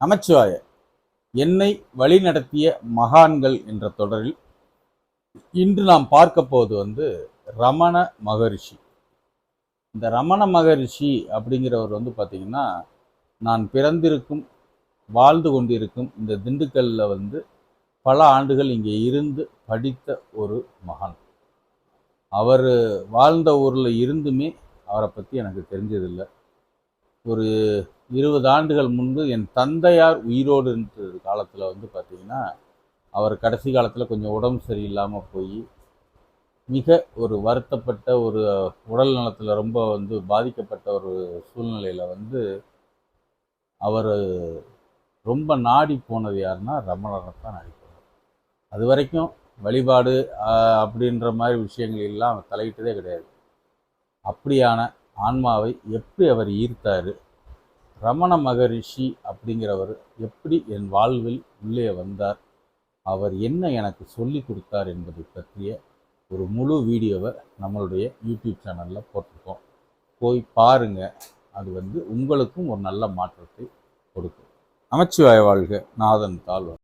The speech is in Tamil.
நமச்சிவாய என்னை வழிநடத்திய மகான்கள் என்ற தொடரில் இன்று நாம் பார்க்க போவது வந்து ரமண மகரிஷி. இந்த ரமண மகரிஷி அப்படிங்கிறவர் வந்து பார்த்திங்கன்னா நான் பிறந்திருக்கும் வாழ்ந்து கொண்டிருக்கும் இந்த திண்டுக்கல்ல வந்து பல ஆண்டுகள் இங்கே இருந்து படித்த ஒரு மகான். அவர் வாழ்ந்த ஊரில் இருந்துமே அவரை பற்றி எனக்கு தெரிஞ்சதில்லை. ஒரு இருபது ஆண்டுகள் முன்பு என் தந்தையார் உயிரோடு இருந்த காலத்தில் வந்து பார்த்தீங்கன்னா அவர் கடைசி காலத்தில் கொஞ்சம் உடம்பு சரியில்லாமல் போய் மிக ஒரு வருத்தப்பட்ட ஒரு உடல் நலத்தில் ரொம்ப வந்து பாதிக்கப்பட்ட ஒரு சூழ்நிலையில் வந்து அவர் ரொம்ப நாடி போனது யாருன்னா ரமணரை தான் நாடி போனார் அது வரைக்கும் வழிபாடு அப்படின்ற மாதிரி விஷயங்கள் எல்லாம் தலையிட்டதே கிடையாது. அப்படியான ஆன்மாவை எப்படி அவர் ஈர்த்தார்? ரமண மகரிஷி அப்படிங்கிறவர் எப்படி என் வாழ்வில் உள்ளே வந்தார்? அவர் என்ன எனக்கு சொல்லி கொடுத்தார் என்பதை பற்றிய ஒரு முழு வீடியோவை நம்மளுடைய யூடியூப் சேனலில் போட்டிருக்கோம். போய் பாருங்க. அது வந்து உங்களுக்கும் ஒரு நல்ல மாற்றத்தை கொடுக்கும். நமச்சிவாய வாழ்க. நாதன் தாழ்வன்